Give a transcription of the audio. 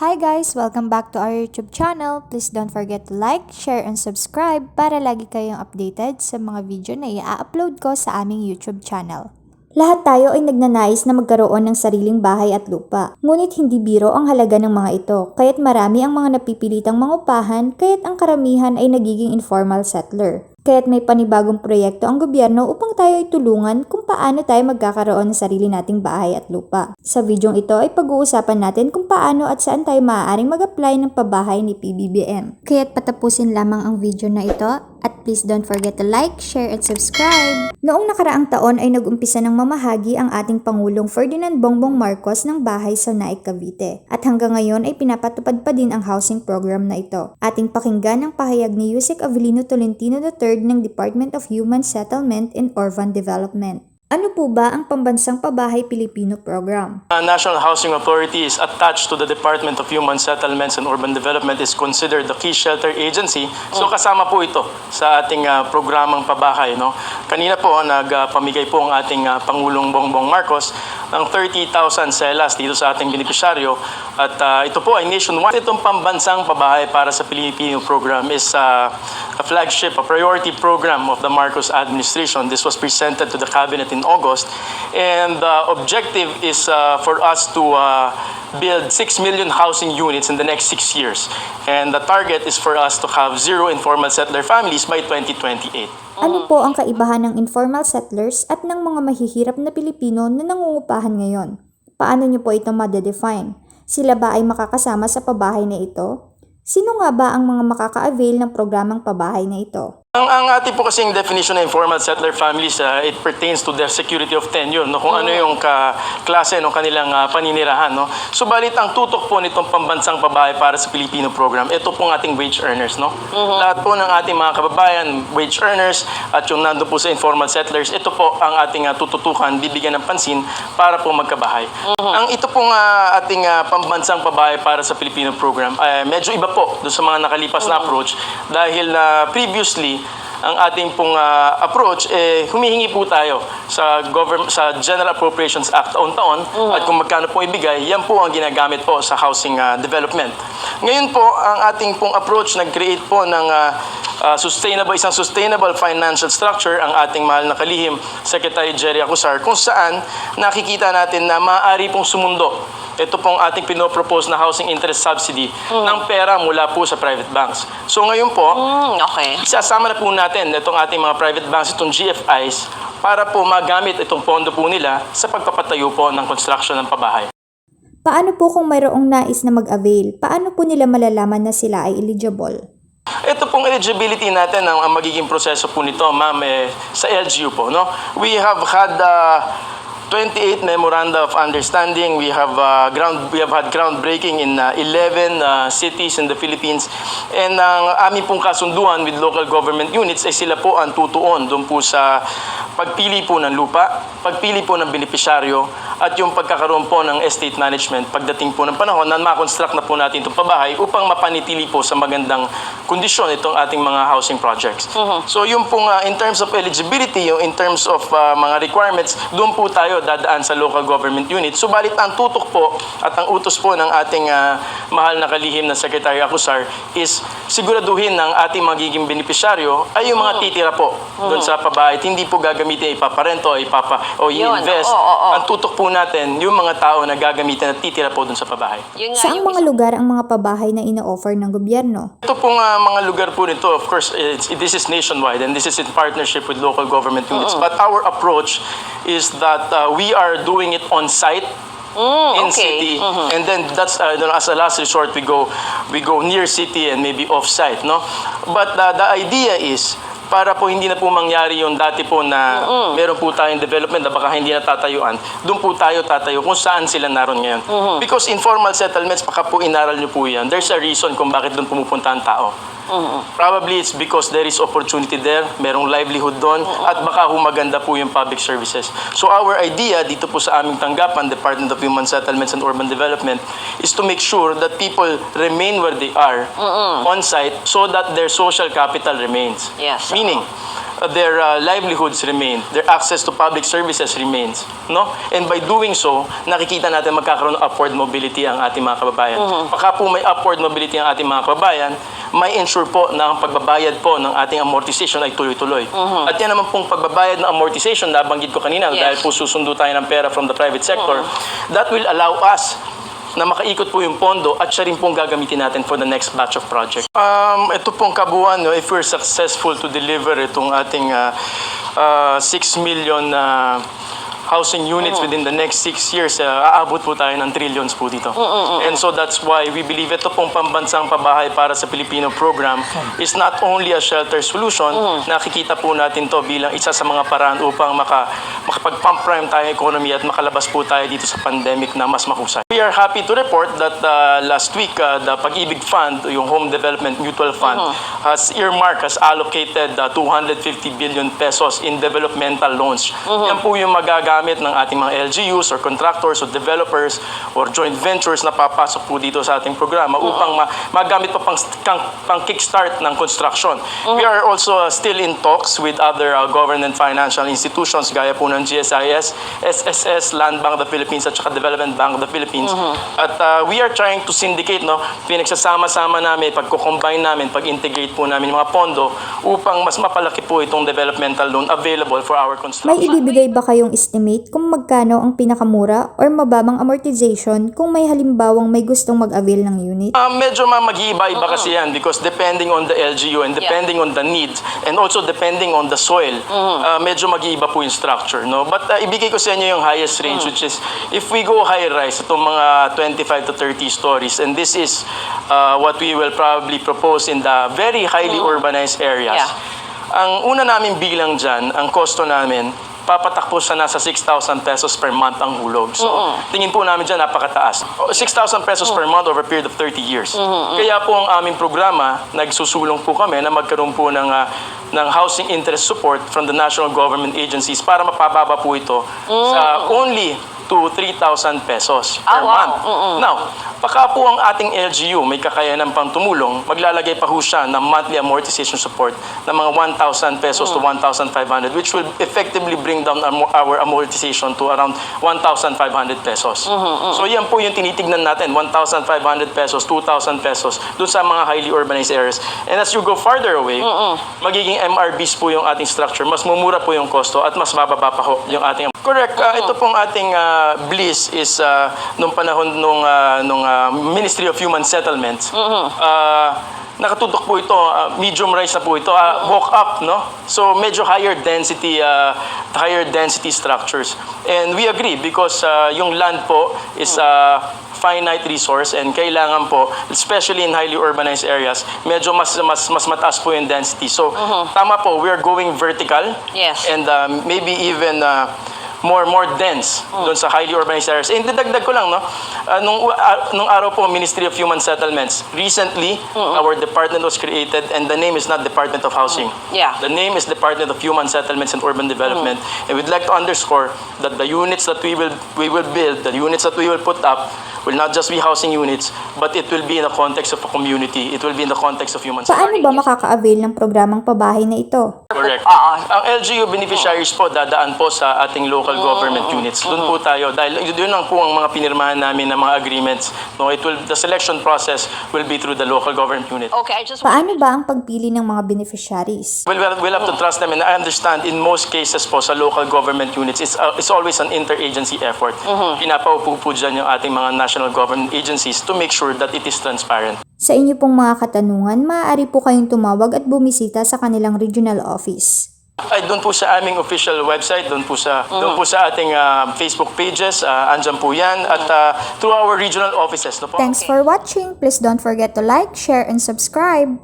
Hi guys! Welcome back to our YouTube channel. Please don't forget to like, share, and subscribe para lagi kayong updated sa mga video na i-upload ko sa aming YouTube channel. Lahat tayo ay nagnanais na magkaroon ng sariling bahay at lupa. Ngunit hindi biro ang halaga ng mga ito, kaya't marami ang mga napipilitang mangupahan, kaya't ang karamihan ay nagiging informal settler. Kaya't may panibagong proyekto ang gobyerno upang tayo ay tulungan kung paano tayo magkakaroon ng sarili nating bahay at lupa. Sa videong ito ay pag-uusapan natin kung paano at saan tayo maaaring mag-apply ng pabahay ni PBBM. Kaya't patapusin lamang ang video na ito at please don't forget to like, share, and subscribe. Noong nakaraang taon ay nag-umpisa ng mamahagi ang ating Pangulong Ferdinand Bongbong Marcos ng bahay sa Naik, Cavite. At hanggang ngayon ay pinapatupad pa din ang housing program na ito. Ating pakinggan ang pahayag ni Yusek Avelino Tolentino III ng Department of Human Settlement and Urban Development. Ano po ba ang Pambansang Pabahay Pilipino Program? Uh, National Housing Authority is attached to the Department of Human Settlements and Urban Development is considered the key shelter agency. So kasama po ito sa ating uh, programang pabahay. No? Kanina po nagpamigay po ang ating uh, Pangulong Bongbong Marcos ng 30,000 selas dito sa ating benepisyaryo. At uh, ito po ay nationwide. Itong pambansang pabahay para sa Pilipino program is uh, a flagship, a priority program of the Marcos administration. This was presented to the cabinet in August. And the objective is uh, for us to uh, build 6 million housing units in the next six years. And the target is for us to have zero informal settler families by 2028. Ano po ang kaibahan ng informal settlers at ng mga mahihirap na Pilipino na nangungupahan ngayon? Paano niyo po ito madedefine? Sila ba ay makakasama sa pabahay na ito? Sino nga ba ang mga makaka-avail ng programang pabahay na ito? Ang, ang ating po kasing definition ng informal settler families, uh, it pertains to their security of tenure, no? kung ano yung ka, klase ng kanilang uh, paninirahan. No? Subalit ang tutok po nitong pambansang babae para sa Pilipino program, ito pong ating wage earners. No? Lahat po ng ating mga kababayan, wage earners, at yung nando po sa informal settlers, ito po ang ating uh, tututukan, bibigyan ng pansin para po magkabahay. Ang ito pong uh, ating uh, pambansang babae para sa Filipino program, uh, medyo iba po doon sa mga nakalipas na approach dahil na previously ang ating pong ah, approach eh humihingi po tayo sa government sa General Appropriations Act taon-taon at kung magkano po ibigay yan po ang ginagamit po sa housing ah, development. Ngayon po ang ating pong approach nag-create po ng ah, ah, sustainable isang sustainable financial structure ang ating mahal na kalihim Secretary Jerry Acusar kung saan nakikita natin na maaari pong sumundo ito pong ating pinopropose na housing interest subsidy ng pera mula po sa private banks. So ngayon po, Mm, okay. Isasama na po natin itong ating mga private banks, itong GFIs, para po magamit itong pondo po nila sa pagpapatayo po ng construction ng pabahay. Paano po kung mayroong nais na mag-avail? Paano po nila malalaman na sila ay eligible? Ito pong eligibility natin, ang, ang magiging proseso po nito, ma'am, eh, sa LGU po. No? We have had uh, 28 memoranda of understanding. We have uh, ground we have had groundbreaking in uh, 11 uh, cities in the Philippines. And ang aming pong kasunduan with local government units ay sila po ang tutuon doon po sa pagpili po ng lupa, pagpili po ng benepisyaryo, at yung pagkakaroon po ng estate management pagdating po ng panahon na ma-construct na po natin itong pabahay upang mapanitili po sa magandang kondisyon itong ating mga housing projects. So yung pong uh, in terms of eligibility, yung in terms of uh, mga requirements, doon po tayo dadaan sa local government unit. Subalit ang tutok po at ang utos po ng ating uh, mahal na kalihim na Secretary Acusar is siguraduhin ng ating magiging benepisyaryo ay yung mga titira po doon sa pabahay. Hindi po gagamitin ipaparento ipapa o Yun, i-invest. oo, oo. Ang tutok po natin yung mga tao na gagamitin at titira po doon sa pabahay. Yun nga Saang yung mga lugar ang mga pabahay na ino-offer ng gobyerno? Ito pong ah, mga lugar po nito, of course, it's, this is nationwide and this is in partnership with local government units. But our approach is that uh, we are doing it on site in okay. city and then that's uh, you know, as a last resort we go we go near city and maybe off site no but uh, the idea is para po hindi na po mangyari yung dati po na meron po tayong development na baka hindi na tatayuan, doon po tayo tatayo kung saan sila naroon ngayon. Because informal settlements, baka po inaral nyo po yan, there's a reason kung bakit doon pumupunta ang tao. Probably it's because there is opportunity there, merong livelihood doon, at baka humaganda po yung public services. So our idea dito po sa aming tanggapan, Department of Human Settlements and Urban Development, is to make sure that people remain where they are on site so that their social capital remains. Yes. Meaning, their uh, livelihoods remain, their access to public services remains, no? And by doing so, nakikita natin magkakaroon ng upward mobility ang ating mga kababayan. Pagka po may upward mobility ang ating mga kababayan, may ensure po na ang pagbabayad po ng ating amortization ay tuloy-tuloy. At yan naman pong pagbabayad ng amortization, nabanggit ko kanina, Yes. dahil po susundo tayo ng pera from the private sector, that will allow us na makaikot po yung pondo at siya rin pong gagamitin natin for the next batch of project. Um, ito pong kabuuan, no, if we're successful to deliver itong ating uh, uh, 6 million uh, housing units within the next 6 years, uh, aabot po tayo ng trillions po dito. And so that's why we believe ito pong pambansang pabahay para sa Pilipino program is not only a shelter solution, nakikita po natin to bilang isa sa mga paraan upang maka, makapag-pump prime tayo economy at makalabas po tayo dito sa pandemic na mas mahusay. We are happy to report that uh, last week, uh, the Pag-ibig Fund, yung Home Development Mutual Fund, has earmarked, has allocated uh, 250 billion pesos in developmental loans. Yan po yung magagamit ng ating mga LGUs or contractors or developers or joint ventures na papasok po dito sa ating programa upang ma- magamit pa pang, pang, pang kickstart ng construction. We are also uh, still in talks with other uh, government financial institutions gaya po ng GSIS, SSS, Land Bank of the Philippines at saka Development Bank of the Philippines. At uh, we are trying to syndicate, no? Pinagsasama-sama namin, pagko-combine namin, pag-integrate po namin yung mga pondo upang mas mapalaki po itong developmental loan available for our May construction. ibibigay ba kayong estimate kung magkano ang pinakamura or mababang amortization kung may halimbawang may gustong mag-avail ng unit? Uh, medyo ma mag-iiba-iba kasi yan because depending on the LGU and depending on the needs and also depending on the soil, uh, medyo mag-iiba po yung structure. No? But uh, ibigay ko sa inyo yung highest range which is if we go high-rise, itong mga 25 to 30 stories and this is uh, what we will probably propose in the very highly urbanized areas. Yeah. Ang una namin bilang dyan, ang kosto namin, papatakbo siya nasa 6,000 pesos per month ang hulog. So, tingin po namin dyan, napakataas. O, 6,000 pesos per month over a period of 30 years. Kaya po ang aming programa, nagsusulong po kami na magkaroon po ng, ah, ng housing interest support from the national government agencies para mapababa po ito sa only to 3,000 pesos per Ah, wow. month. Now, baka po ang ating LGU may kakayanan pang tumulong, maglalagay pa ho siya ng monthly amortization support ng mga 1,000 pesos to 1,500 which will effectively bring down our, our amortization to around 1,500 pesos. So yan po yung tinitignan natin, 1,500 pesos, 2,000 pesos dun sa mga highly urbanized areas. And as you go farther away, magiging MRBs po yung ating structure, mas mumura po yung kosto at mas bababa pa ho yung ating Correct. Ah, ito pong ating ah, BLIS is ah, nung panahon nung, ah, nung ah, Ministry of Human Settlements. Ah, nakatutok po ito, ah, medium rise na po ito, ah, walk up, no? So medyo higher density ah, higher density structures. And we agree because ah, yung land po is a finite resource and kailangan po especially in highly urbanized areas medyo mas mas mas mataas po yung density. So tama po, we are going vertical Yes. and um, maybe even uh, more more dense doon sa highly urbanized areas. And dagdag ko lang, no? Uh, nung, uh, nung araw po, Ministry of Human Settlements, recently, our department was created and the name is not Department of Housing. Yeah. The name is Department of Human Settlements and Urban Development. And we'd like to underscore that the units that we will we will build, the units that we will put up, will not just be housing units, but it will be in the context of a community. It will be in the context of human Paano ba makaka-avail ng programang pabahay na ito? Correct. Oo. Ang LGU beneficiaries po dadaan po sa ating local government units. Doon po tayo dahil yun lang po ang mga pinirmahan namin ng mga agreements. No, it will the selection process will be through the local government unit. Okay, I just Paano ba ang pagpili ng mga beneficiaries? Well, we'll, we'll have to trust them and I understand in most cases po sa local government units it's, uh, it's always an interagency effort. Pinapaupo po dyan yung ating mga national government agencies to make sure that it is transparent. Sa inyo pong mga katanungan, maaari po kayong tumawag at bumisita sa kanilang regional office. Ay, doon po sa aming official website, doon po sa doon po sa ating uh, Facebook pages, uh, andyan po 'yan at uh, through our regional offices, no po. Thanks for watching. Please don't forget to like, share, and subscribe.